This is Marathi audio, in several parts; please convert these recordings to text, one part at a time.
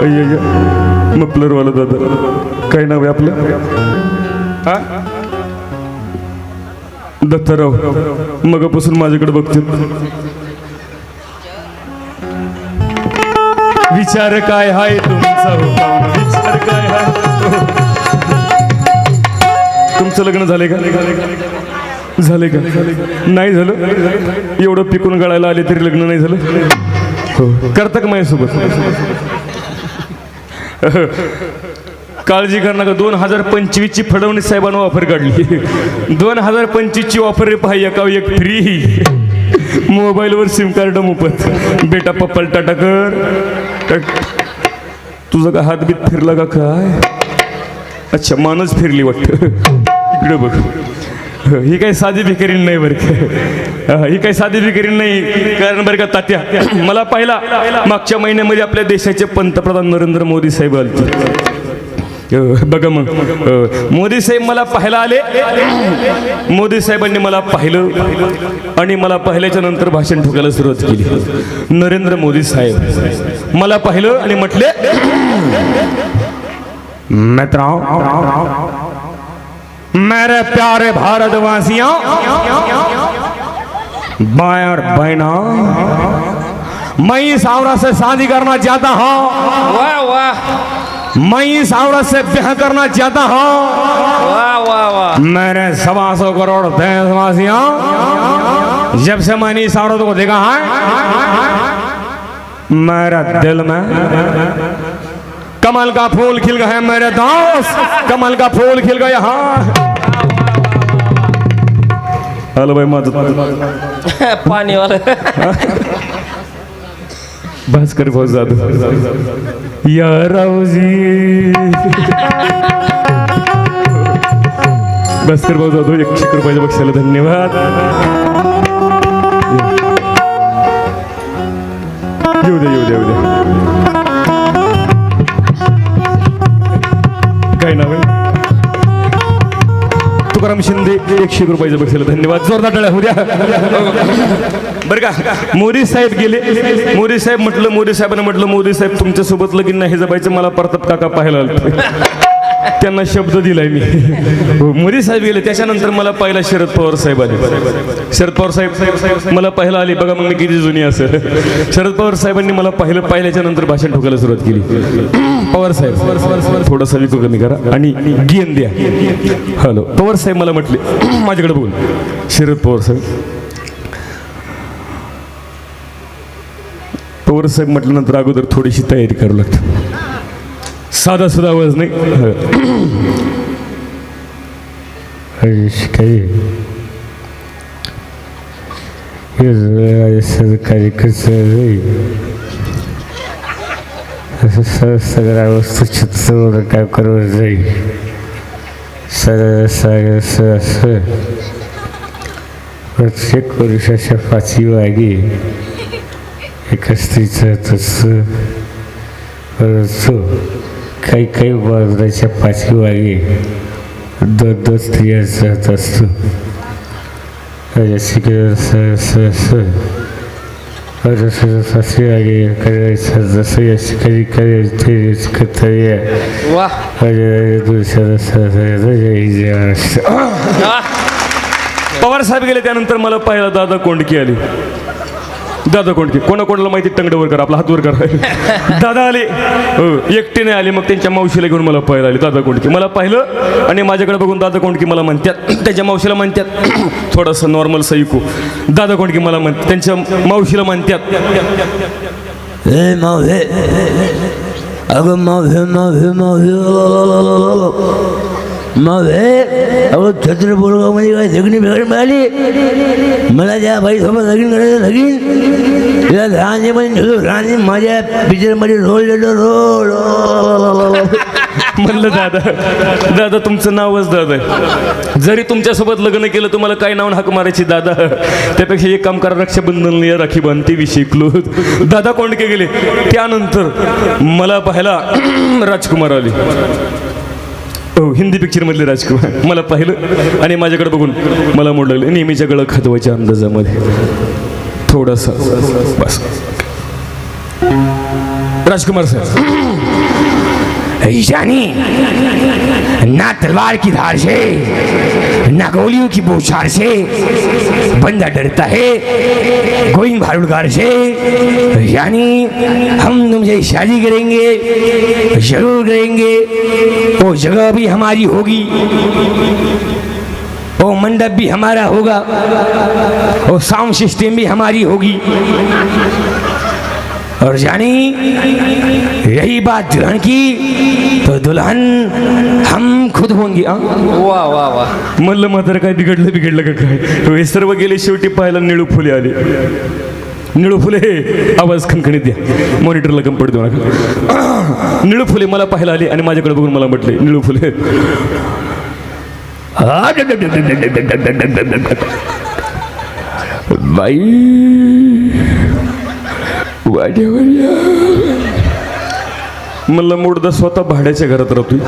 अय्य मपलरवाला दादा. काय नाव आहे आपलं? हा? दत्ताराव. मगापासून माझ्याकडे बघते विचार काय हाय तुमचा हो? विचार काय हाय? तुमचं लग्न झालंय का? झाले का? नाही झालं? एवढं पिकून गळायला आले तरी लग्न नाही झालं? हो. करता का माझ्यासोबत? काळजी कर नका दोन हजार पंचवीसची फडवणी साहेबांना ऑफर काढली. दोन हजार पंचवीसची ऑफर रे पाहिजे एका एक फ्री मोबाईलवर सिम कार्ड मोफत. बेटा पप्पल टाटा कर. तुझं तुझा का हातबीत फिरला का काय? अच्छा मानच फिरली वाटतं. इकडे बघ. ही काही साधी भिकारी नाही बरं ही काही साधी भिकारी नाही कारण बरं का तात्या मला पाहिला मागच्या महिन्यामध्ये आपल्या देशाचे पंतप्रधान नरेंद्र मोदी साहेब आले बघा मग मोदी साहेब मला पाहायला आले. मोदी साहेबांनी मला पाहिलं आणि मला पाहिल्याच्या नंतर भाषण ठोकायला सुरुवात केली. नरेंद्र मोदी साहेब मला पाहिलं आणि म्हटले मित्रांनो मेरे प्यारे भारतवासियों भाई और बहनों मैं इस औरत से शादी करना चाहता हूँ। वाह वाह। मैं इस औरत से ब्याह करना चाहता हूँ। वाह वाह वाह। मेरे सवा सौ करोड़ देशवासियों जब से मैंने इस औरत को देखा है मेरा दिल में कमल का फूल खिल गया है मेरे दोस्त। कमल का फूल खिल गया है। हॅलो बाई माझं पाणी वाला। भास्कर भाऊ जाधव या रावजी। भास्कर भाऊ जाधव एकशे रुपयाच्या बक्षाला धन्यवाद। येऊ द्या येऊ द्या येऊ द्या काय नाव तुकाराम शिंदे एकशे रुपयाचं बक्षाला धन्यवाद. जोरदार टाळ्या होऊ द्या. बरं का? मोरी साहेब गेले. मोरी साहेब म्हटलं मोरी साहेबांना म्हटलं मोदी साहेब तुमच्यासोबत लगीन नाही जबायचं मला प्रताप काका पाहायला आलं. त्यांना शब्द दिलाय मी. मोदी साहेब गेले त्याच्यानंतर मला पहिला शरद पवार साहेब आले. शरद पवार साहेब मला पहिला आले बघा मग मी किती जुनी असेल शरद पवार साहेबांनी मला पाहिलं पाहिल्याच्या नंतर भाषण ठोकायला सुरुवात केली. पवार साहेब थोडासा विको कमी करा आणि गेन द्या. हॅलो पवार साहेब मला म्हटले माझ्याकडे बोल शरद पवार साहेब. पवार साहेब म्हटल्यानंतर अगोदर थोडीशी तयारी करावी लागते. साधा सुद्धा आवाज नाही. काही सरकारी खर्च सगळ्या वस्तू चित्र काय करावं जाईल सगळं सगळं असं. प्रत्येक पुरुषाच्या पाचवी वागे एका स्त्रीचं तसं. परंतु काही काही वर्गाच्या पाचवी वागे दोन दोन स्त्रिया जात असतो. करायचं जसं करायचं पवार साहेब गेले त्यानंतर मला पाहिला दादा कोंडकी आली. दादा कोंडकी कोणा कोणाला माहिती टंगडवर कर आपला हात वर कर दादा आले. हो, एकटीने आले मग त्यांच्या मावशीला घेऊन मला पाहायला आले. दादा कोंडकी मला पाहिलं आणि माझ्याकडे बघून दादा कोंडकी मला म्हणतात त्यांच्या मावशीला म्हणतात थोडंसं नॉर्मल सैकू दादा कोंडकी मला म्हणतात त्यांच्या मावशीला म्हणतात ए मावे अगं मावे मावे मग अहो अगं छत्र बोरगावमध्ये काय लग्न बिघड मिळाली? मला त्या बाईसोबत लगीन करायचं लगीन. तिला लहानपणी राणी माझ्या पिक्चरमध्ये रोल दिलं रोल. म्हणलं दादा. दादा तुमचं नावच दादा आहे. जरी तुमच्यासोबत लग्न केलं तुम्हाला काय नाव हाक मारायची दादा? त्यापेक्षा एक काम करा रक्षाबंधन या राखी बांधते विषयी दादा कोंडके गेले. त्यानंतर मला पाहायला राजकुमार आले. हो हिंदी पिक्चर मधले राजकुमार. मला पाहिलं आणि माझ्याकडे बघून मला मोडलं नेहमीच्या गळ खातवायच्या अंदाजामध्ये. थोडासा. बस. राजकुमार सर. ईशानी ना तलवार की धार से ना गोलियों की बौछार से बंदा डरता है गोइंग भारुड़गार से, यानी हम तुमसे शादी करेंगे, ज़रूर करेंगे, वो जगह भी हमारी होगी, वो मंडप भी हमारा होगा, वो साउंड सिस्टम भी हमारी होगी। और जानी यही बात दुल्हन की तो दुल्हन हम खुद होंगे? वा वा वा। म्हणलं मात्र काय बिघडलं बिघडलं का काय? हे सर्व गेले शेवटी पाहायला निळू फुले आले. निळू फुले आवाज खणखणीत द्या. मॉनिटरला कम पडतो नका. निळू फुले मला पाहायला आले आणि माझ्याकडे बघून मला म्हटले निळू फुले. बाई. वाड्यावर या. मला मुडदा स्वतः भाड्याच्या घरात राहतोय.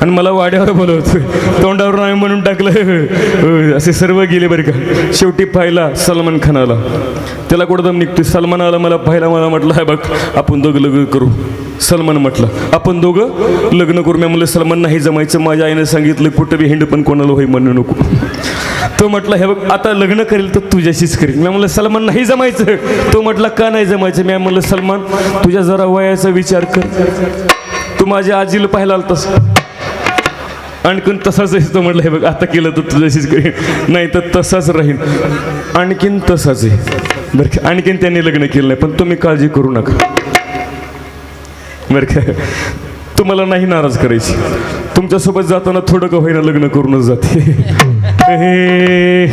आणि मला वाड्यावर बोलवतोय तोंडावर आम्ही म्हणून टाकलं. असे सर्व गेले बरं का. शेवटी पाहिला सलमान खान आला त्याला कुठं दम निघतोय. सलमान आला मला पाहिला मला म्हटलं हा बघ आपण दोघं लग्न करू. सलमान म्हटलं आपण दोघं लग्न करू. मी म्हणलं सलमान नाही जमायचं. माझ्या आईनं सांगितलं कुठं बी हिंड पण कोणाला होई म्हणू नको. तो म्हटला हे बघ आता लग्न करेल तर तुझ्याशीच करेल. मी म्हणलं सलमान नाही जमायचं. तो म्हटला का नाही जमायचं? मी म्हणलं सलमान तुझ्या जरा वयाचा विचार कर. तू माझ्या आजीला पाहायला आलतास. आणखीन तसाच आहे तो म्हटलं हे बघ आता केलं तर तुझ्याशीच करेन. नाही तर तसाच राहील आणखीन तसाच आहे. बरं आणखीन त्यांनी लग्न केलं नाही पण तुम्ही काळजी करू नका. बरं का तुम्हाला नाही नाराज करायची. तुमच्यासोबत जाताना थोडं का होईना लग्न करूनच जाते. हे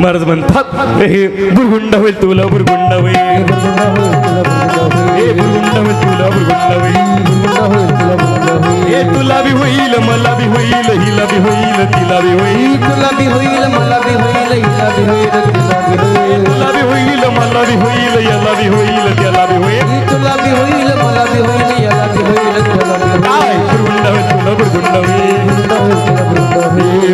महाराज म्हणतात हे बुरगुंडा होईल तुला बुरगुंडा होईल. होईल मला बी होईल हिला बी होईल तिला बी होईल तुला बी होईल मला बी होईल हिला बी होईल तिला बी होईल तुला बी होईल मला बी होईल याला बी होईल त्याला बी होईल तुला बी होईल मला बी होईल याला बी होईल त्याला बी काय होईल तुला बुरगुंडा होईल हे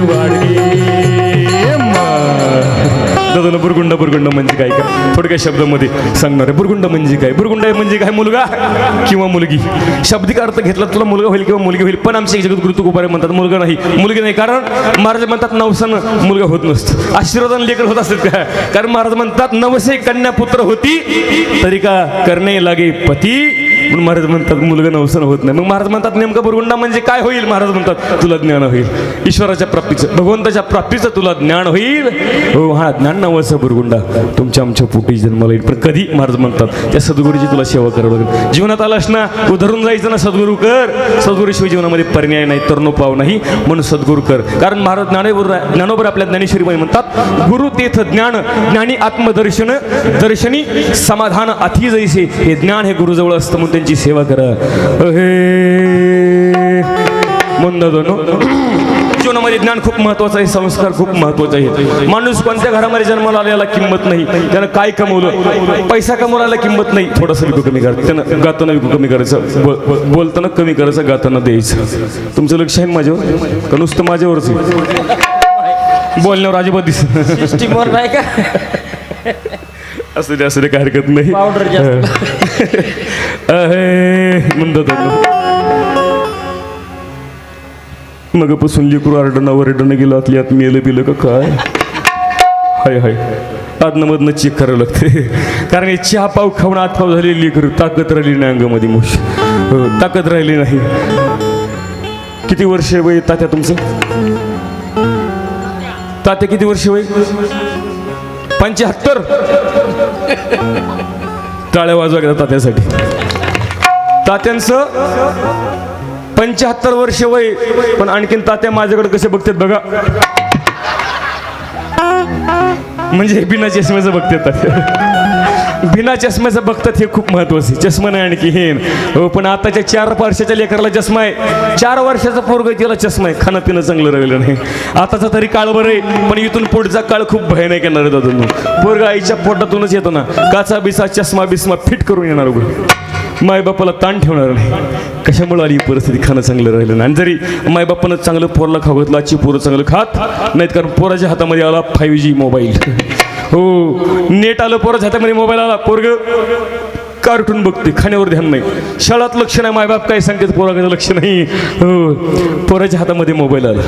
वाडगे मा. दादा बुरगुंड म्हणजे काय? काय थोडक्या शब्दामध्ये सांगणार आहे. म्हणजे काय? बुरगुंड म्हणजे काय मुलगा? किंवा मुलगी? शाब्दिक अर्थ घेतला तुला मुलगा होईल किंवा मुलगी होईल पण आमचे जगद्गुरु तुकोबारे म्हणतात मुलगा नाही. मुलगी नाही कारण महाराज म्हणतात नवसानं मुलगा होत नसतं. आशीर्वादानं लेकर होत असत का? कारण महाराज म्हणतात नवसे कन्या पुत्र होती तरी का करणे लागे पती? पण महाराज म्हणतात मुलगा नवसन होत नाही. मग महाराज म्हणतात नेमकं बुरगुंडा म्हणजे काय होईल? महाराज म्हणतात तुला ज्ञान होईल. ईश्वराच्या प्राप्तीचं भगवंताच्या प्राप्तीचं तुला ज्ञान होईल. हो हा ज्ञान नावाचं बुरगुंडा. तुमच्या आमच्या पोटी जन्माला येईल. पण कधी महाराज म्हणतात त्या सद्गुरूची तुला सेवा करावं लागेल. जीवनात आलास ना उधरून जायचं ना सद्गुरू कर. सद्गुरूशिवाय जीवनामध्ये पर्याय नाही तर नो पाव नाही. म्हणून सद्गुरू कर. कारण महाराज ज्ञानेवर ज्ञानोबर आपल्या ज्ञानेश्वरीमध्ये म्हणतात गुरु तेथ ज्ञान ज्ञानी आत्मदर्शन दर्शनी समाधान अति जैसे. हे ज्ञान हे गुरुजवळ असतं म्हणून त्यांची सेवा करा. हे दोन. जीवनामध्ये ज्ञान खूप महत्वाचं आहे संस्कार खूप महत्त्वाचे आहे. माणूस कोणत्या घरामध्ये जन्माला आलेला किंमत नाही. त्यानं काय कमवलं? पैसा कमवला किंमत नाही. थोडंसं विकू कमी करायचं त्यानं गाताना विकू कमी करायचं. बोलताना कमी करायचं गाताना द्यायचं. तुमचं लक्ष आहे माझ्यावर? का नुसतं माझ्यावरच? बोलण्यावर अजिबात दिसत नाही. का? असू दे असू दे काय हरकत नाही. जास्त. म्हणतात मगपासून लेकरू आरडणं वरडणं गेलं आतली आत मेलं बिलं का काय? हाय हाय. आतनमधनं चेक करावं लागते कारण हे चहा पाव खाऊन आतपाव झालेली लेकरू ताकद राहिली नाही अंगामध्ये मोश. ताकद राहिली नाही. किती वर्ष वय तात्या तुमचं? तात्या किती वर्ष वय? पंच्याहत्तर? टाळ्या वाजवा गेला तात्यासाठी. तात्यांचं? पंच्याहत्तर वर्ष वय पण आणखीन तात्या माझ्याकडे कसे बघतात बघा. म्हणजे बिना चष्म्याचं बघतात. तात्या बिना चष्म्याचं बघतात हे खूप महत्वाचं आहे. चष्मा नाही आणखी हे हो पण आताच्या चार वर्षाच्या लेकराला चष्मा आहे. चार वर्षाचा पोरग तिला चष्मा आहे. खाणं पिणं चांगलं राहिलं नाही. आताचा तरी काळ बरं आहे पण इथून पुढचा काळ खूप भयानक येणार आहे दादा. पोरग आईच्या पोटातूनच येतो ना. काचा बिसा चष्मा बिस्मा फिट करून येणार उघड मायबापाला ताण ठेवणार नाही. कशामुळे आली ही परिस्थिती खाणं चांगलं राहिलं नाही? आणि जरी मायबापानं चांगलं पोरला खाऊ घातलं आजची पोरं चांगलं खात नाहीत कारण पोराच्या हातामध्ये आला फाईव्ह जी मोबाईल हो नेट आलं पोराच्या हातामध्ये मोबाईल आला. पोरग कार्टून बघते खाण्यावर ध्यान नाही. शाळात लक्ष नाही मायबाप काय सांगतात पोराकडे लक्ष नाही. हो पोराच्या हातामध्ये मोबाईल आला.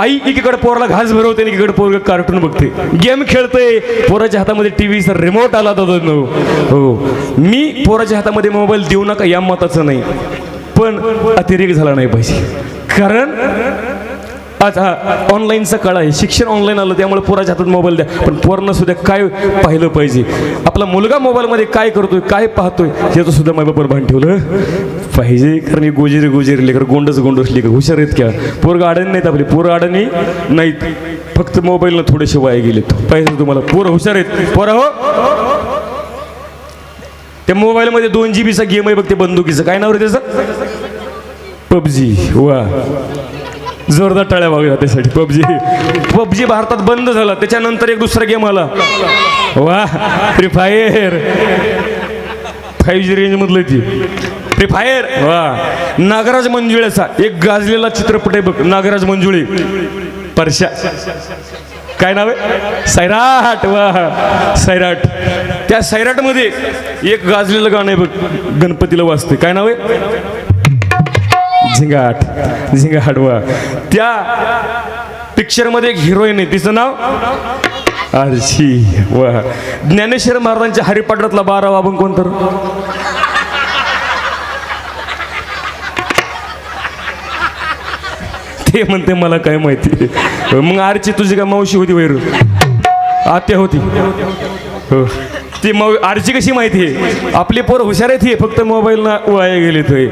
आई एकीकडे पोराला घास भरवते आणि एकीकडे पोरग कार्टून बघते. गेम खेळते. पोराच्या हातामध्ये टी व्हीचा रिमोट आला होता तो. हो. मी पोराच्या हातामध्ये मोबाईल देऊ नका या मताचं नाही. पण अतिरेक झाला नाही पाहिजे. कारण आज हा ऑनलाईनचा काळ आहे. शिक्षण ऑनलाईन आलं त्यामुळे पोराच्या हातात मोबाईल द्या. पण पोरांना सुद्धा काय पाहिलं पाहिजे? आपला मुलगा मोबाईलमध्ये काय करतोय काय पाहतोय याचं सुद्धा माझ्यावर भान ठेवलं पाहिजे कारण हे गोजेरी गोजेरी लेकर गोंडच गोंडस लेकर हुशार आहेत क्या? पोरग अडाणी नाहीत आपली पोरं अडाणी नाहीत. फक्त मोबाईलनं थोडेसे वाया गेलेत. पाहिजे तुम्हाला पोरं हुशार आहेत. पोरं हो? त्या मोबाईलमध्ये दोन जी बीचा गेम आहे बघ ते बंदुकीचं. काय नाव रे त्याचं? पबजी. वा. जोरदार टाळ्या बघा त्यासाठी. पबजी. पबजी भारतात बंद झाला. त्याच्यानंतर एक दुसरा गेम आला. वा Free Fire five G range मधलं ती. फ्री फायर वा नागराज मंजुळेचा. एक गाजलेला चित्रपट आहे बघ. नागराज मंजुळे. परशा. काय नाव आहे? सैराट. वा सैराट. त्या सैराटमध्ये एक गाजलेलं गाणं आहे बघ. गणपतीला वाजते काय नाव आहे? झिंगाट झिंगाट वा त्या पिक्चरमध्ये एक हिरोईन आहे. तिचं नाव आरशी वा ज्ञानेश्वर महाराजांच्या हरिपाठातला बारा बाबन कोण तर? ते म्हणते मला काय माहिती. मग आरची तुझी काय मावशी होती वैरू? आत्या होती. हो. ती मग आरची कशी माहिती आहे? आपली पोर हुशार आहेत ती फक्त मोबाईल ना वाया गेली ते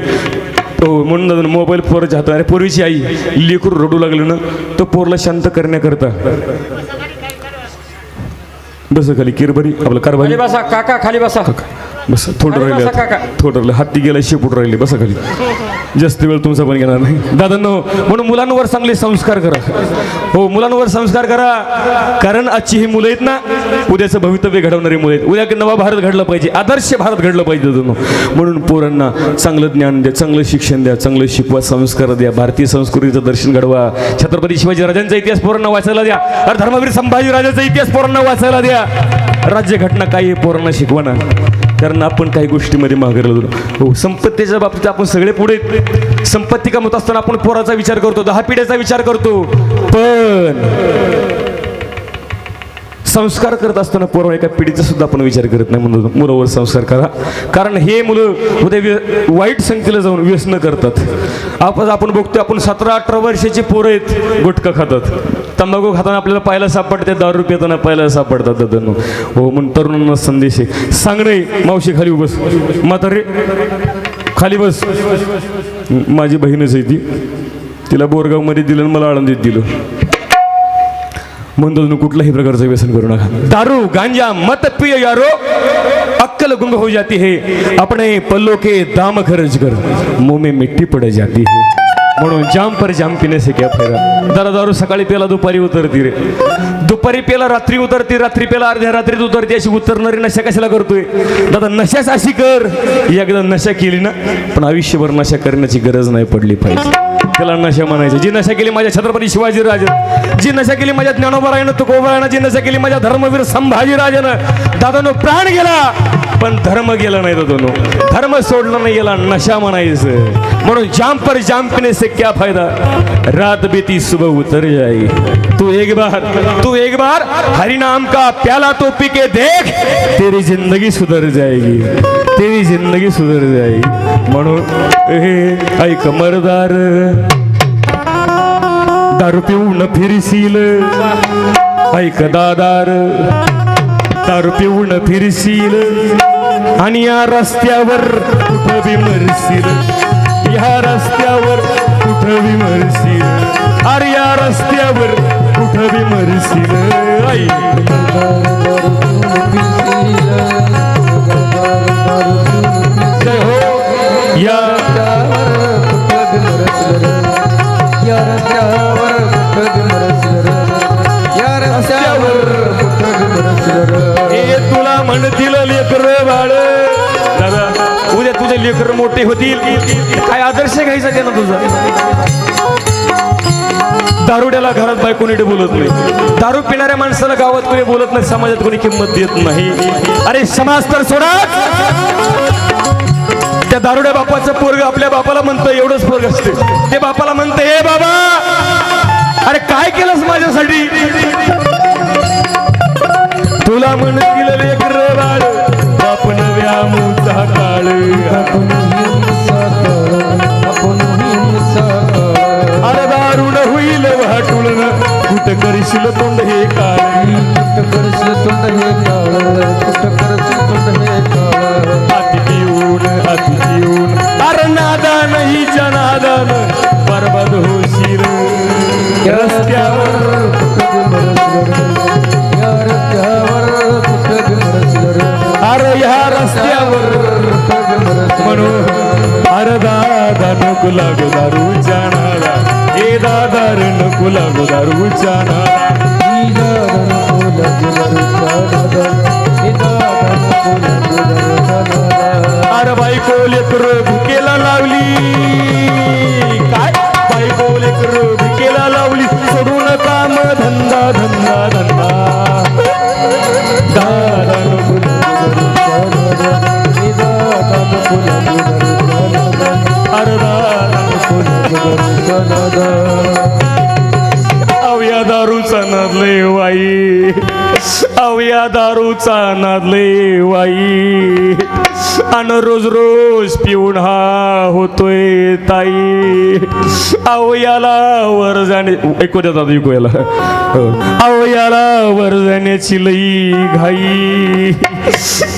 हो म्हणून दादा मोबाईल पोराच्या हातात अरे पोरीची आई लेकरू रडू लागलं ना तो पोरला शांत करण्याकरता. बस खाली किरभरी आपलं कारभारी. बसा काका खाली बसा. बस थोडं राहिले. थोडं राहिले. हाती गेला शेपूट राहिले. बसा खाली. जास्त वेळ तुमचा पण घेणार नाही. दादांनो म्हणून मुलांवर चांगले संस्कार करा. हो मुलांवर संस्कार करा. कारण आजची ही मुलं आहेत ना उद्याचं भवितव्य घडवणारी मुलं आहेत. उद्या नवा भारत घडलं पाहिजे. आदर्श भारत घडलं पाहिजे दादांनो. म्हणून पोरांना चांगलं ज्ञान द्या चांगलं शिक्षण द्या चांगलं शिकवा संस्कार द्या. भारतीय संस्कृतीचं दर्शन घडवा. छत्रपती शिवाजी राजांचा इतिहास पोरांना वाचायला द्या. अरे धर्मवीर संभाजी राजाचा इतिहास पोरांना वाचायला द्या. राज्यघटना काय आहे पोरांना शिकवा ना. कारण आपण काही गोष्टीमध्ये मागे राहिलो हो संपत्तीच्या बाबतीत आपण सगळे पुढे. संपत्ती कमवत असताना आपण पोराचा विचार करतो दहा पिढ्याचा विचार करतो. पण संस्कार करत असताना पोरं एका पिढीचा सुद्धा आपण विचार करत नाही. म्हणून मुलावर संस्कार करा. कारण हे मुलं उद्या व्य वाईट संख्येला जाऊन व्यसन करतात. आपण आपण बघतो आपण सतरा अठरा वर्षाची पोरं आहेत गुटखा खातात. तंबाखू खाताना आपल्याला पाहायला सापडते दारू पिताना पाहायला सापडतात दादांनो. हो म्हणून तरुणांना संदेश आहे. सांगणे मावशी खाली बस. म्हातारे खाली बस. माझी बहीणच आहे ती. तिला बोरगावमध्ये दिलं आणि मला आळंदीत दिलं. म्हणतो तुम्ही कुठल्याही प्रकारचं व्यसन करू नका. दारू गांजा मत पिय यारो अक्कल गुंग हो जाती है. अपने पल्लो के दाम खर्च कर. मुंह में मिट्टी पड़ जाती है. म्हणून जाम पर जाम पिणे से क्या फायदा. दारा दारू सकाळी पेला दुपारी उतरती रे. दुपारी पेला रात्री उतरती रात्री पेला अर्ध्या रात्रीत उतरती अशी उतरणारी नशा कशाला करतोय? दादा नशाच अशी कर. एकदा नशा केली ना पण आयुष्यभर नशा करण्याची गरज नाही पडली पाहिजे. त्याला नशा म्हणायचं. जी नशा केली माझ्या छत्रपती शिवाजी राजन जी नशा केली माझ्या ज्ञानोबरायनं तुकोबरायनं जी नशा केली माझ्या धर्मवीर संभाजी राजानं दादानो प्राण गेला. पण धर्म गेला नाही दादानो. धर्म सोडला नाही गेला नशा म्हणायचं. म्हणून जाम पर जाम से क्या फायदा? रात बीती सुबह उतर जाई. तू एक बार तू एक बार हरि नाम का प्याला तो पी के देख तेरी जिंदगी सुधर जाएगी. तेरी जिंदगी सुधर जाएगी। म्हणून हे ऐक मरदार दारू पिऊन फिरशील। ऐक दादार दारू पिऊन फिरशील। आणि या रस्त्यावर कुठं विमरशील मरशील। या रस्त्यावर कुठं विमरशील मरशील। अरे या रस्त्यावर कुठं विमरशील मरशील। ऐक हे तुला म्हणतील लेकर बाळ. दादा उद्या तुझे लेकर मोठे होतील. काय आदर्श घ्यायचा त्यांना तुझा? दारुड्याला घरात बायको नीट बोलत नाही. दारू पिणाऱ्या माणसाला गावात कोणी बोलत नाही समाजात कोणी किंमत देत नाही. अरे समाज तर सोडा. त्या दारुड्या बापाचं पोरग आपल्या बापाला म्हणतं एवढंच पोरग असते ते बापाला म्हणतं हे बाबा अरे काय केलंस माझ्यासाठी? तुला म्हणतील लेकर बाळ आपण व्यामूचा काळ. अरे दारुण होईल वाटुळण कुठं करशील तोंड हे काळ? कुठ करशील तोंड हे काळ कुठ करशील तोंड हे काळ हाती पिऊन हाती पिऊन अरे नादान हिच्या जनादान बरबाद होशील. रस्त्यावर म्हणून अरे दादा नको लागू दारूच्या नादा हे दादा रे नको लागू दारूच्या नादा अरे बायको लेकर भुकेला लावली. काय? बायको लेकर भुकेला लावली. सोडून काम धंदा धंदा धंदा. दादा नको अरे दादा नको ಶಾರದಾ ಕುಲ ಗುರು अवया दारूचा नादले वाई. अवया दारूचा नादले वाई. अन रोज रोज पिऊन हा होतोय ताई. अवयाला वर जाणे ऐकू द्या ऐकू याला. हो. अवयाला वर जाण्याची लई घाई.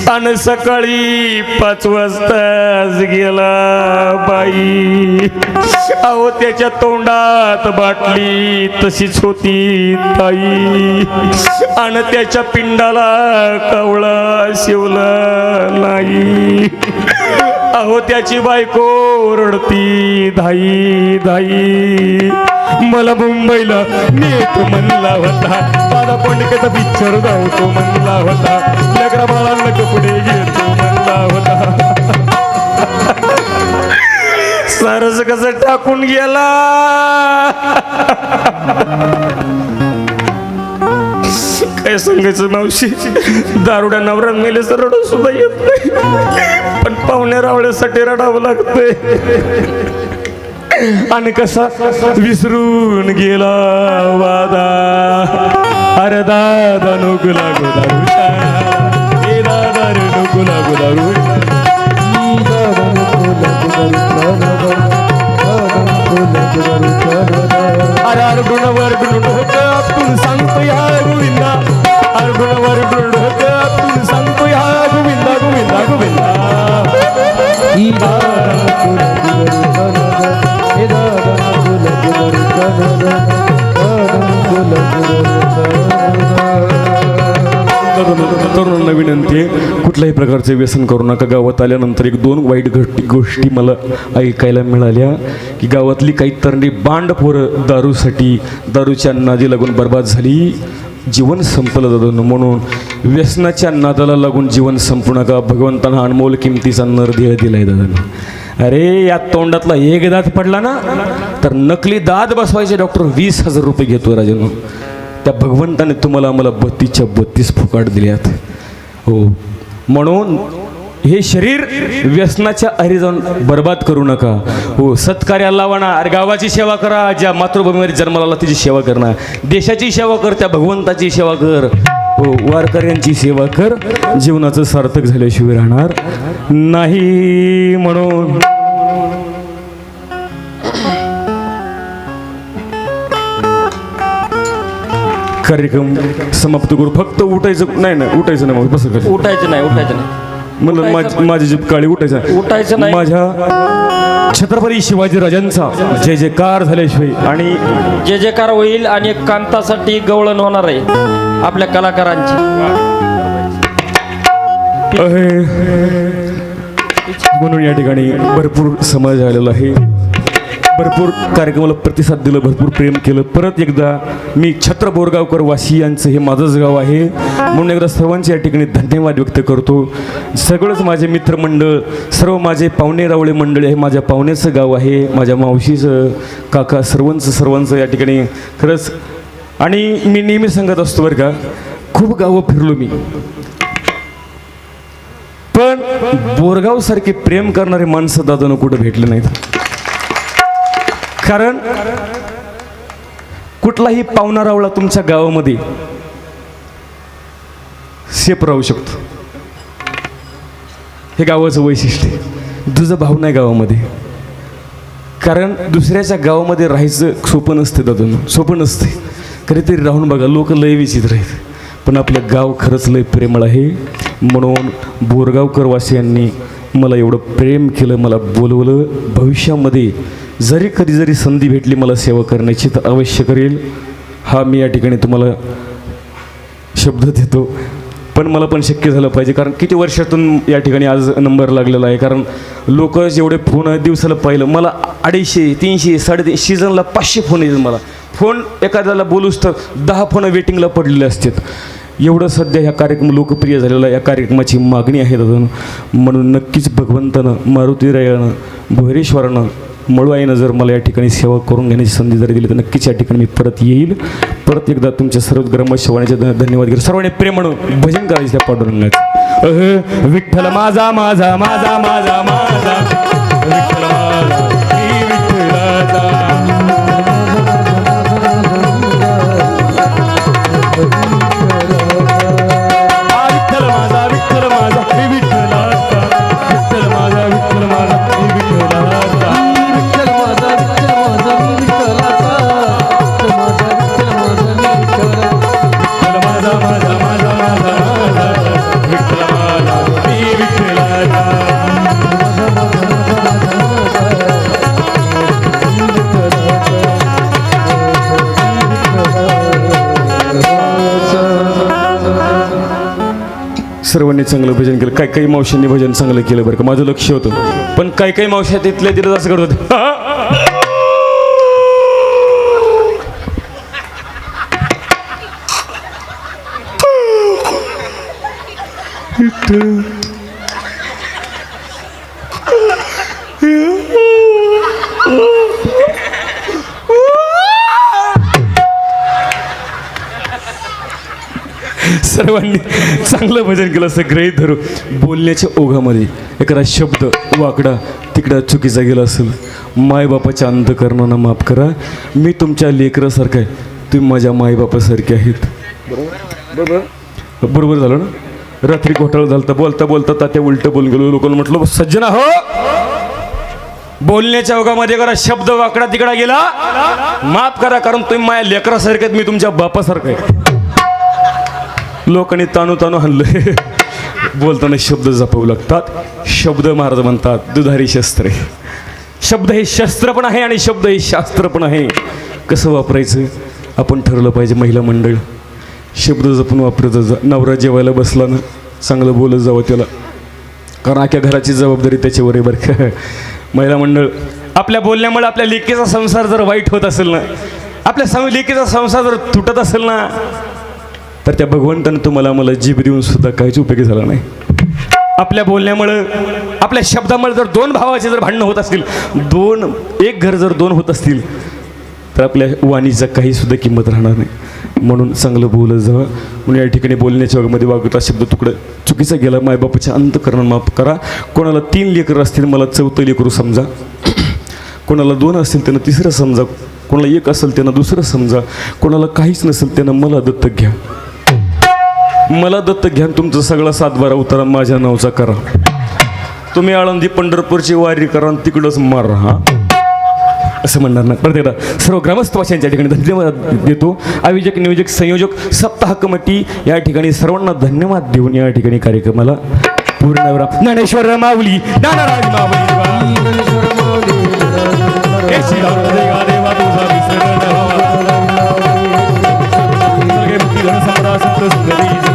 अन सकाळी पाच वाजताच गेला बाई. अहो त्याच्या तोंडात बाटली तशीच होती. ताई. आणि त्याच्या पिंडाला कवळा शिवला नाही. अहो त्याची बायको रडती धाई धाई. मला मुंबईला नेत म्हणला होता. दादा पंडिकेचा पिक्चर धावतो म्हणला होता. लेकरा बाळांना कपडे घेतो म्हणला होता. सरस कसं टाकून गेला? काय सांगायचं मावशी? दारुड्या नवरा मेले तर रडू सुद्धा येत नाही. पण पाहुण्या रावळ्यासाठी रडावं लागतंय. आणि कसा विसरून गेला वादा. अरे दादा नको लागू दारू दादा रे नको लागू प्रकारचे व्यसन करू नका. गावात आल्यानंतर एक दोन वाईट घटी गोष्टी मला ऐकायला मिळाल्या. की गावातली काही तरणी बांड पोरं दारूसाठी दारूच्या नादी लागून बर्बाद झाली. जीवन संपलं जातं म्हणून. व्यसनाच्या नादाला लागून जीवन संपू नका. भगवंतांना अनमोल किमतीचा नर ध्येय दिलाय दादा अरे या तोंडातला एक दात पडला ना तर नकली दात बसवायचे डॉक्टर वीस हजार रुपये घेतो राजन. त्या भगवंताने तुम्हाला आम्हाला बत्तीसच्या बत्तीस फुकाट दिल्यात. हो. म्हणून हे शरीर व्यसनाच्या अरी जाऊन बर्बाद करू नका. हो सत्कार्याला लावणा अरे गावाची सेवा करा ज्या मातृभूमीवर जन्माला तिची सेवा करणार देशाची सेवा कर त्या भगवंताची सेवा कर. हो वारकऱ्यांची सेवा कर. जीवनाचं सार्थक झाल्याशिवाय राहणार नाही म्हणून. कार्यक्रम समाप्त करू. फक्त उठायचं नाही नाही उठायचं नाही मग बस उठायचं नाही उठायचं नाही. म्हणलं माझी माझी जीप काळी उठायचं नाही. उठायचं नाही. माझ्या छत्रपती शिवाजी राजांचा जय जयकार झाल्याशिवाय. आणि जे जेकार होईल आणि एक कांतासाठी गवळण होणार आहे आपल्या कलाकारांची. म्हणून या ठिकाणी भरपूर समाज आलेला आहे. भरपूर कार्यक्रमाला प्रतिसाद दिलं भरपूर प्रेम केलं. परत एकदा मी छत्र बोरगावकर वासी यांचं हे माझंच गाव आहे. म्हणून एकदा सर्वांचे या ठिकाणी धन्यवाद व्यक्त करतो. सगळंच माझे मित्रमंडळ सर्व माझे पाहुणे रावळे मंडळ हे माझ्या पाहुण्याचं गाव आहे माझ्या मावशीचं काका सर्वांचं सर्वांचं या ठिकाणी खरंच. आणि मी नेहमी सांगत असतो बरं का खूप गावं फिरलो मी. पण बोरगावसारखे प्रेम करणारे माणसं दादानं कुठं भेटले नाहीत? कारण कुठलाही पाहुणा रावळा तुमच्या गावामध्ये सेफ राहू शकतो. हे गावाचं वैशिष्ट्य तुझं भाव नाही गावामध्ये. कारण दुसऱ्याच्या गावामध्ये राहायचं सोपं नसते दादून सोपं नसते. कधीतरी राहून बघा लोक लय विचित्र आहेत. पण आपलं गाव खरंच लय प्रेमळ आहे. म्हणून बोरगावकरवासियांनी मला एवढं प्रेम केलं मला बोलवलं. भविष्यामध्ये जरी कधी जरी संधी भेटली मला सेवा करण्याची तर अवश्य करेल. हा मी या ठिकाणी तुम्हाला शब्द देतो. पण मला पण शक्य झालं पाहिजे कारण किती वर्षातून या ठिकाणी आज नंबर लागलेला आहे. कारण लोक जेवढे फोन दिवसाला पाहिलं मला अडीचशे तीनशे साडेतीनशे सीझनला पाचशे फोन येतात मला. फोन एखाद्याला बोलूच तर दहा फोन वेटिंगला पडलेले असतात. एवढं सध्या ह्या कार्यक्रम लोकप्रिय झालेला या कार्यक्रमाची मागणी आहे अजून म्हणून नक्कीच भगवंतानं मारुतीरायानं भुवरेश्वरानं मळूआईनं जर मला या ठिकाणी सेवा करून घेण्याची संधी जर दिली तर नक्कीच या ठिकाणी मी परत येईल. परत एकदा तुमच्या सर्व ग्रामशवाण्याचे धन्यवाद घेतो. सर्वांनी प्रेम म्हणून भजन करायचं त्या पांडुरंगाचं. अह, विठ्ठल माझा माझा माझा माझा माझा. विठ्ठल माझा चांगलं भजन केलं. काही काही मावशांनी भजन चांगलं केलं बरं का? माझं लक्ष होतं. पण काही काही मावश्या तिथल्या तिथं असं करत होते सर्वांनी चांगलं भजन केलं असं ग्रहित धरू बोलण्याच्या ओघामध्ये एखादा शब्द वाकडा तिकडा चुकीचा गेला असेल. मायबापाच्या अंधकरणानं माफ करा. मी तुमच्या लेकरासारखा आहे. तुम्ही माझ्या मायबापासारखे आहेत. बरोबर? बरोबर झालं ना? रात्री घोटाळा झालं तर बोलता बोलता तात्या उलटं बोलून गेलो. लोकांना म्हटलं सज्जना हो बोलण्याच्या ओघामध्ये करा शब्द वाकडा तिकडा गेला. माफ करा कारण तुम्ही माझ्या लेकरासारखे आहेत मी तुमच्या बापासारखं आहे. लोकांनी ताणू ताणू हल्ले बोलताना शब्द जपवू लागतात. शब्द महाराज म्हणतात दुधारी शस्त्र शब्द हे शस्त्र पण आहे आणि शब्द हे शास्त्र पण आहे. कसं वापरायचं? आपण ठरलं पाहिजे महिला मंडळ. शब्द जपून वापरत जा. नवरा जेवायला बसला ना चांगलं बोलत जावं त्याला. कारण आख्या घराची जबाबदारी त्याच्यावर आहे बरं का. महिला मंडळ आपल्या बोलण्यामुळे आपल्या लेकीचा संसार जर वाईट होत असेल ना आपल्या सं लेकीचा संसार जर तुटत असेल ना तर त्या भगवंतानं तुम्हाला मला जीभ देऊन सुद्धा काहीच उपयोगी झाला नाही. आपल्या बोलण्यामुळं आपल्या शब्दामुळे जर दोन भावाचे जर भांडणं होत असतील दोन एक घर जर दोन होत असतील तर आपल्या वाणीचा काही सुद्धा किंमत राहणार नाही. म्हणून चांगलं बोलत जावं म्हणून या ठिकाणी बोलण्याच्या वगैरे वागता शब्द तुकडं चुकीचा गेला मायबापाच्या अंतकरण माफ करा. कोणाला तीन लेकरं असतील मला चौथं लेकरू समजा. कोणाला दोन असतील त्यांना तिसरं समजा. कोणाला एक असेल त्यांना दुसरं समजा. कोणाला काहीच नसेल त्यांना मला दत्तक घ्या. मला दत्तक घ्यान तुमचं सगळं सगळा सातबारा उतारा माझ्या नावचा करा. तुम्ही आळंदी पंढरपूरची वारी करा तिकडंच मारा हा? असं म्हणणार ना परत एकदा सर्व ग्रामस्थवाशांच्या ठिकाणी धन्यवाद देतो. आयोजक नियोजक संयोजक सप्ताह कमिटी या ठिकाणी सर्वांना धन्यवाद देऊन या ठिकाणी कार्यक्रमाला पूर्ण ज्ञानेश्वर माऊली ज्ञानराज माऊली.